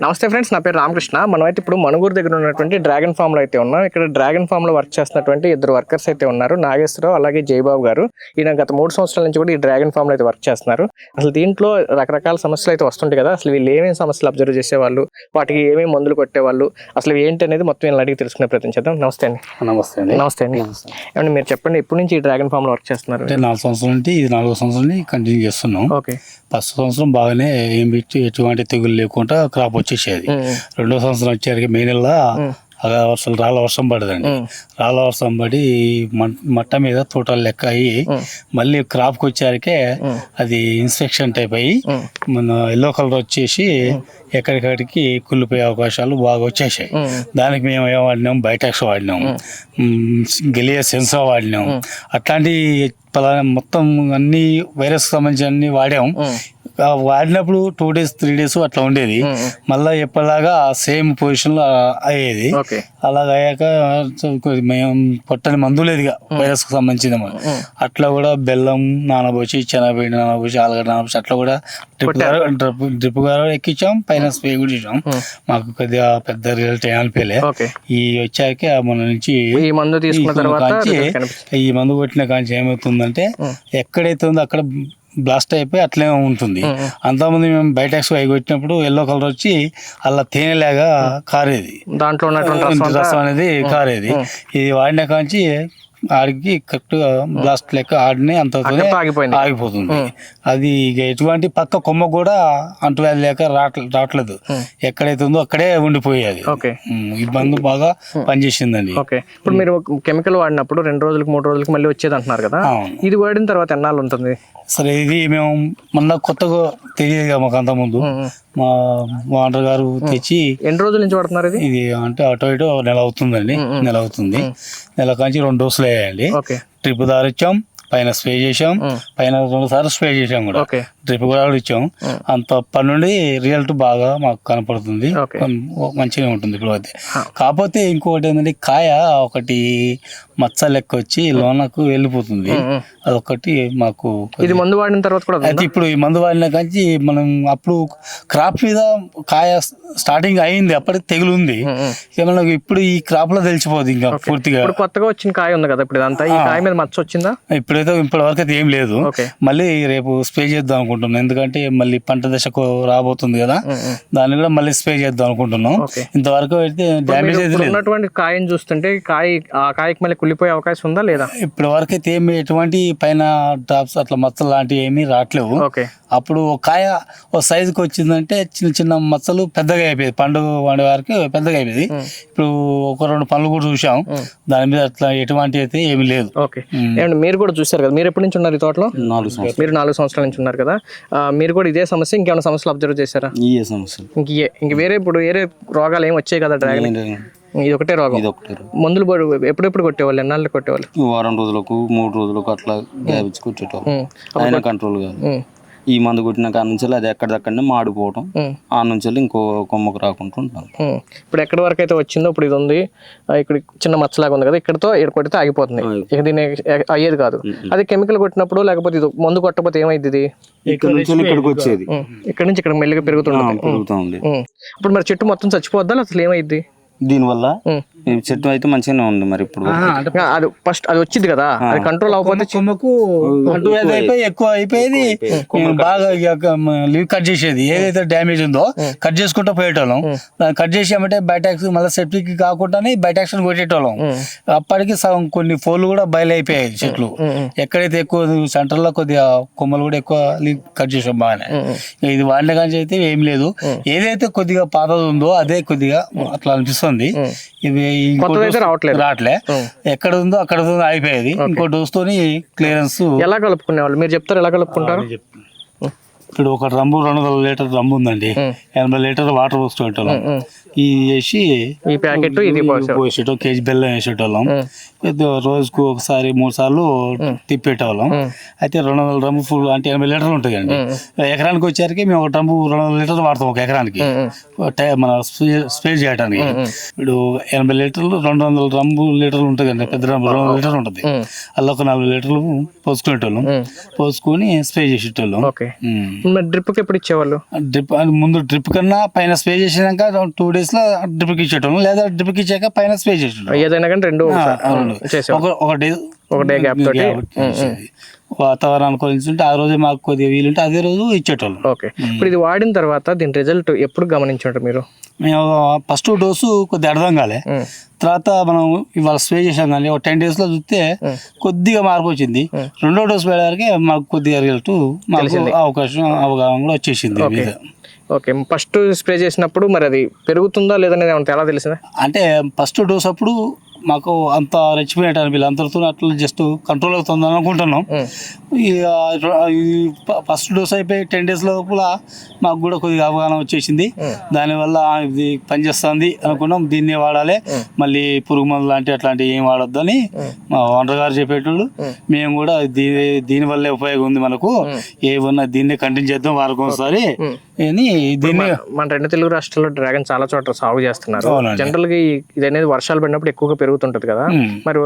నమస్తే ఫ్రెండ్స్ నా పేరు రామకృష్ణ. మనం అయితే ఇప్పుడు మనుగూరు దగ్గర ఉన్నటువంటి డ్రాగన్ ఫామ్లో అయితే ఉన్నాం. ఇక్కడ డ్రాగన్ ఫామ్లో వర్క్ చేస్తున్నటువంటి ఇద్దరు వర్కర్స్ అయితే ఉన్నారు. నాగేశ్వరరావు అలాగే జయబాబు గారు. ఈయన గత మూడు సంవత్సరాల నుంచి కూడా ఈ డ్రాగన్ ఫామ్లో అయితే వర్క్ చేస్తున్నారు. అసలు దీంట్లో రకరకాల సమస్యలు అయితే వస్తుంటాయి కదా. అసలు వీళ్ళు ఏమేమి సమస్యలు అబ్జర్వ్ చేసేవాళ్ళు? వాటికి ఏమేమి మందులు కొట్టేవాళ్ళు? అసలు ఏంటి అనేది మొత్తం వీళ్ళని అడిగి తెలుసుకునే ప్రయత్నం చేద్దాం. నమస్తే అండి. నమస్తే అండి. నమస్తే అండి. ఏమండి మీరు చెప్పండి ఎప్పటి నుంచి ఈ డ్రాగన్ ఫామ్లో వర్క్ చేస్తున్నారు? నాలుగు సంవత్సరాల నుండి ఇది నాలుగో సంవత్సరం నుండి కంటిన్యూ చేస్తున్నాం. ఓకే. ఫస్ట్ సంవత్సరం బాగానే ఏం ఎటువంటి తెగులు లేకుండా క్రాప్ వచ్చేసేది. రెండో సంవత్సరం వచ్చేసరికి మే నెల అలా వర్షాలు రాళ్ళ వర్షం పడదండి. రాళ్ళ వర్షం పడి మట్ట మీద తోటలు లెక్క అయ్యి మళ్ళీ క్రాప్కి వచ్చేసరికి అది ఇన్స్పెక్షన్ టైప్ అయ్యి మన ఎల్లో కలర్ వచ్చేసి ఎక్కడికడికి కుళ్ళిపోయే అవకాశాలు బాగా వచ్చేసాయి. దానికి మేము ఏం వాడినాం? బయోటాక్స్ వాడినాం. గెలియా సెన్సా వాడినాం. అట్లాంటి పలానా మొత్తం అన్ని వైరస్ సంబంధించి అన్ని వాడాం. వాడినప్పుడు టూ డేస్ త్రీ డేస్ అట్లా ఉండేది. మళ్ళీ ఎప్పటిలాగా సేమ్ పొజిషన్లో అయ్యేది. అలాగ అయ్యాక మేము పొట్టని మందు లేదు ఇక వైరస్కు సంబంధించిన అట్లా కూడా బెల్లం నానబోసి శనగపిండి నానబోసి ఆలుగడ్డ నానబోసి అట్లా కూడా డ్రిప్ డ్రిప్ డ్రిప్ గారు ఎక్కించాం పైన స్ప్రే కూడా చేసాం మాకు కొద్దిగా పెద్ద రిజల్ట్ అనిపించలే. ఈ వచ్చాక మన నుంచి ఈ మందు తీసుకున్న ఈ తర్వాత మందు కొట్టిన కాంచి ఏమవుతుందంటే ఎక్కడైతే ఉందో అక్కడ బ్లాస్ట్ అయిపోయి అట్లే ఉంటుంది. అంతకుముందు మేము బయటెక్స్ అవి కొట్టినప్పుడు ఎల్లో కలర్ వచ్చి అలా తేనెలాగా కారేది. దాంట్లో రసం అనేది కారేది. ఇది వాడిన కాంచి ఆడికి కరెక్ట్గా బ్లాస్ట్ లెక్క ఆడిని అంత ఆగిపోతుంది. అది ఇక ఎటువంటి పక్క కొమ్మ కూడా అంటువ్యాధి లేక రావట్లే రావట్లేదు. ఎక్కడైతే ఉందో అక్కడే ఉండిపోయేది. ఈ మందు బాగా పనిచేసిందండి. ఓకే. ఇప్పుడు మీరు కెమికల్ వాడినప్పుడు రెండు రోజులకు మూడు రోజులకి మళ్ళీ వచ్చేది అంటున్నారు కదా ఇది వాడిన తర్వాత ఎన్నాళ్ళు ఉంటుంది? సరే ఇది మేము మొన్న కొత్తగా తెలియదు మాకు అంతకుముందు. మా ఓనర్ గారు తెచ్చి ఎన్ని రోజుల నుంచి వాడుతున్నారు ఇది? ఇది అంటే అటు ఇటు నెల అవుతుందండి. నెల అవుతుంది. నెల కాంచి రెండు డోసులు ఓకే. ట్రిప్ దారి ఇచ్చాం పైన స్ప్రే చేసాం పైన రెండు సార్లు స్ప్రే చేసాం కూడా. డ్రిప్ కూడా ఇచ్చాం. అంత అప్పటి నుండి రిజల్ట్ బాగా మాకు కనపడుతుంది. మంచిగా ఉంటుంది ఇప్పుడు అయితే కాకపోతే ఇంకొకటి ఏంటంటే కాయ ఒకటి మచ్చ లెక్క వచ్చి లోనకు వెళ్ళిపోతుంది. అదొకటి మాకు ఇది మందు వాడిన తర్వాత కూడా అయితే ఇప్పుడు ఈ మందు వాడిన కంచి మనం అప్పుడు క్రాప్ మీద కాయ స్టార్టింగ్ అయింది అప్పటికి తెగులు ఉంది మనకు ఇప్పుడు ఈ క్రాప్లో తెలిసిపోదు ఇంకా పూర్తిగా. ఇప్పుడు కొత్తగా వచ్చిన కాయ ఉంది కదా ఇప్పుడు ఇదంతా. ఈ కాయ మీద మచ్చ వచ్చిందా? ఇప్పుడైతే ఇప్పటి వరకు అయితే ఏం లేదు. మళ్ళీ రేపు స్ప్రే చేద్దాం అనుకుంటున్నాం. ఎందుకంటే మళ్ళీ పంట దశకు రాబోతుంది కదా. దాన్ని కూడా మళ్ళీ స్ప్రే చేద్దాం అనుకుంటున్నాం. ఇంతవరకు అయితే డ్యామేజ్ ఉన్నటువంటి కాయని చూస్తుంటే కాయ ఆ కాయకి మళ్ళీ కుళ్ళిపోయే అవకాశం ఉందా లేదా? ఇప్పటి వరకు అయితే ఏమి ఎటువంటి పైన డ్రాప్స్ అట్లా మచ్చలు లాంటివి ఏమీ రావట్లేవు. ఓకే. అప్పుడు ఒక కాయ ఒక సైజుకి వచ్చిందంటే చిన్న చిన్న మచ్చలు పెద్దగా అయిపోయేది. పండుగ వండే వారికి పెద్దగా అయిపోయింది. ఇప్పుడు ఒక రెండు పనులు కూడా చూసాం. దాని మీద అట్లా ఎటువంటి అయితే ఏమీ లేదు. ఓకే. ఏమండి మీరు కూడా చూశారు కదా? మీరు ఎప్పటి నుంచి ఉన్నారు ఈ తోటలో? నాలుగు సంవత్సరాలు. మీరు నాలుగు సంవత్సరాల నుంచి ఉన్నారు కదా? మీరు కూడా ఇదే సమస్య ఇంకేమైనా సమస్యలు అబ్జర్వ్ చేశారా? ఈ సమస్యలు ఇంక ఇంక వేరే ఇప్పుడు వేరే రోగాలు ఏం వచ్చాయి కదా డ్రాగన్ ఇది ఒకటే రోగం. ఇది ఒకటి మందులు పడు- ఎప్పుడెప్పుడు కొట్టేవాళ్ళు? ఎన్నాళ్ళు కొట్టేవాళ్ళు? వారం రోజులకు మూడు రోజులకు అట్లా గ్యాప్ ఇచ్చి కొట్టేటోళ్ళు. కంట్రోల్ కాదు. ఈ మందు కొట్టిన కాడ నుంచి అది ఎక్కడిదక్కడనే మాడిపోవటం. ఆ నుంచి ఇంకో కొమ్మకు రాకుండా ఉమ్. ఇప్పుడు ఎక్కడి వరకు అయితే వచ్చిందో ఇప్పుడు ఇది ఉంది. ఇక్కడ చిన్న మచ్చలాగా ఉంది కదా ఇక్కడతో ఇక్కడ కొడితే ఆగిపోతుంది. ఇక దీని అయ్యేది కాదు. అది కెమికల్ కొట్టినప్పుడు లేకపోతే ఇది మందు కొట్టకపోతే ఏమైంది ఇది? ఇక్కడ నుంచి ఇక్కడికి వచ్చేది. ఇక్కడ నుంచి ఇక్కడ మెల్లిగా పెరుగుతుంది పెరుగుతూ ఉంది. ఉమ్. ఇప్పుడు మరి చెట్టు మొత్తం చచ్చిపోద్దా అసలు ఏమైంది దీనివల్ల ఈ చెట్టు అయితే మంచిగానే ఉంది మరి ఇప్పుడు అది ఫస్ట్ అది వచ్చింది కదా? అది కంట్రోల్ అవ్వకపోతే చి- కొమ్మకు అంటువ్యాధి అయిపోయి ఎక్కువ అయిపోయేది బాగా లీవ్ కట్ చేసేది. ఏదైతే డ్యామేజ్ ఉందో కట్ చేసుకుంటూ పోయేటోళ్ళం. కట్ చేసామంటే బయటాక్స్ మళ్ళీ సెప్టిక్ కాకుండానే బయటాక్స్ కొట్టేటోళ్ళం. అప్పటికి సగం కొన్ని ఫోన్లు కూడా బయలు అయిపోయాయి చెట్లు ఎక్కడైతే ఎక్కువ సెంటర్లో కొద్దిగా కొమ్మలు కూడా ఎక్కువ లీవ్ కట్ చేసాం బాగానే. ఇది వాడిన కానీ అయితే ఏం లేదు. ఏదైతే కొద్దిగా పాతది ఉందో అదే కొద్దిగా అట్లా అనిపిస్తుంది. ఇది ఇంకో కొత్తదైతే రావట్లేదు. రావట్లే. ఎక్కడ ఉందో అక్కడ ఉందో అయిపోయేది ఇంకో డోస్ తోని క్లియరెన్స్. ఎలా కలుపుకునేవాళ్ళు? మీరు చెప్తారు ఎలా కలుపుకుంటారు? ఇప్పుడు ఒక డ్రమ్ము రెండు వందల లీటర్ డ్రమ్ము ఉందండి. ఎనభై లీటర్ వాటర్ పోసుకునేటోళ్ళం. ఇది వేసి ఈ ప్యాకెట్ ఇది. పోసేటం కేజీ బెల్లం వేసేటోళ్ళం. రోజుకు ఒకసారి మూడు సార్లు తిప్పేటోళ్ళం. అయితే రెండు వందల డ్రమ్ము ఫుల్ అంటే ఎనభై లీటర్లు ఉంటాయండి. ఎకరానికి వచ్చేసరికి మేము ఒక డ్రమ్ము రెండు వందల లీటర్లు వాడతాం ఒక ఎకరానికి. టై- మన స్ప్రే- చేయడానికి ఇప్పుడు ఎనభై లీటర్లు రెండు వందల డ్రమ్ము లీటర్లు ఉంటుంది అండి పెద్ద డ్రమ్ము రెండు వందల లీటర్లు ఉంటుంది. అలా ఒక నలభై లీటర్లు పోసుకునేటోళ్ళం. పోసుకొని స్ప్రే చేసేటోళ్ళం. డ్రిప్కి ఎప్పుడు ఇచ్చేవాళ్ళు? డ్రిప్ ముందు డ్రిప్ కన్నా పైన స్ప్రే చేసినాక టూ డేస్లో డ్రిప్కి ఇచ్చేటోళ్ళం. లేదా డ్రిప్కి ఇచ్చాక పైన స్ప్రే చేసేటోళ్ళం. ఏదైనా కానీ రెండు. చేసేవాళ్ళు. ఒక డే ఒక డే గ్యాప్ తోటి. వాతావరణం ఉంటే ఆ రోజే మాకు కొద్దిగా వీలుంటే అదే రోజు ఇచ్చేటోళ్ళం. ఓకే. ఇప్పుడు ఇది వాడిన తర్వాత దీని రిజల్ట్ ఎప్పుడు గమనించుంటారు మీరు? మేము ఫస్ట్ డోసు కొద్దిగా అర్థం కాలే. తర్వాత మనం ఇవాళ స్ప్రే చేసాం కానీ ఒక టెన్ డేస్లో చూస్తే కొద్దిగా మార్పు వచ్చింది. రెండో డోస్ వేయడానికి మాకు కొద్దిగా రిజల్ట్ మాకు అవకాశం అవగాహన కూడా వచ్చేసింది మీద. ఓకే. ఫస్ట్ స్ప్రే చేసినప్పుడు మరి అది పెరుగుతుందా లేదనేది ఎలా తెలిసిందా? అంటే ఫస్ట్ డోస్ అప్పుడు మాకు అంత రెచ్చిపోయినట్టు అనిపించలేదు అంతటితో అట్లా జస్ట్ కంట్రోల్ అవుతుంది అనుకుంటున్నాం. ఆ, ఈ ఫస్ట్ డోస్ అయిపోయి టెన్ డేస్ లోపల మాకు కూడా కొద్దిగా అవగాహన వచ్చేసింది. దానివల్ల ఇది పనిచేస్తుంది అనుకున్నాం. దీన్నే వాడాలి. మళ్ళీ పురుగు మందు లాంటి అట్లాంటివి ఏం వాడొద్దని మా ఓనర్ గారు చెప్పేటోళ్ళు. మేము కూడా దీని దీని వల్లే ఉపయోగం ఉంది మనకు. ఏమన్నా దీన్నే కంటిన్యూ చేద్దాం వారికి ఒకసారి అని దీన్ని మన రెండు తెలుగు రాష్ట్రాల్లో డ్రాగన్ చాలా చోట్ల సాగు చేస్తున్నారు. జనరల్గా ఇది అనేది వర్షాలు పడినప్పుడు ఎక్కువగా పెరుగుతుంటది కదా. మరి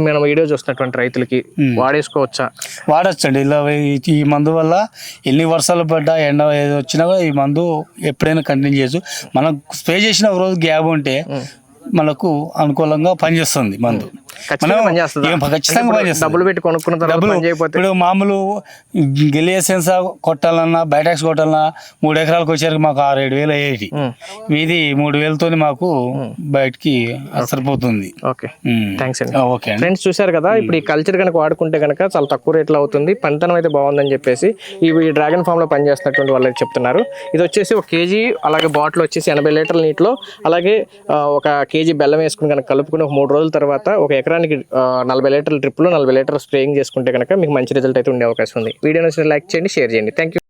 మనం వీడియో చూస్తున్నటువంటి రైతులకి వాడేసుకోవచ్చా? వాడచ్చండి. ఇలా ఈ- మందు వల్ల ఎన్ని వర్షాలు పడ్డా ఎండ వచ్చినా కూడా ఈ మందు ఎప్పుడైనా కంటిన్యూ చేయొచ్చు. మనం స్ప్రే చేసిన ఒక రోజు గ్యాప్ ఉంటే మనకు అనుకూలంగా పనిచేస్తుంది మందు. డబ్బులు పెట్టి కొనుక్కున్న తర్వాత ఇప్పుడు మామూలు గెలియ సెన్సా కొట్టాలన్నా బయటాక్స్ కొట్టాలన్నా మూడు ఎకరాలకు వచ్చేసరికి మాకు ఆరు ఏడు వేలు అయ్యేటి ఉమ్. ఇది మూడు వేలతో మాకు బయటికి సరిపోతుంది ఓకే. థ్యాంక్స్ అండి. ఓకే ఫ్రెండ్స్ చూశారు కదా ఇప్పుడు ఈ కల్చర్ కనుక వాడుకుంటే కనుక చాలా తక్కువ రేట్లో అవుతుంది పంటనం అయితే బాగుందని చెప్పేసి ఈ డ్రాగన్ ఫామ్లో పనిచేస్తున్నటువంటి వాళ్ళు చెప్తున్నారు. ఇది వచ్చేసి ఒక కేజీ అలాగే బాటిల్ వచ్చేసి ఎనభై లీటర్ల నీటిలో అలాగే ఒక కేజీ బెల్లం వేసుకుని కనుక కలుపుకుని ఒక మూడు రోజుల తర్వాత ఒక ఎకరానికి నలభై లీటర్ల డ్రిప్లో నలభై లీటర్ స్ప్రేయింగ్ చేసుకుంటే కనుక మీకు మంచి రిజల్ట్ అయితే ఉండే అవకాశం ఉంది. వీడియో నచ్చితే లైక్ చేయండి షేర్ చేయండి. Thank you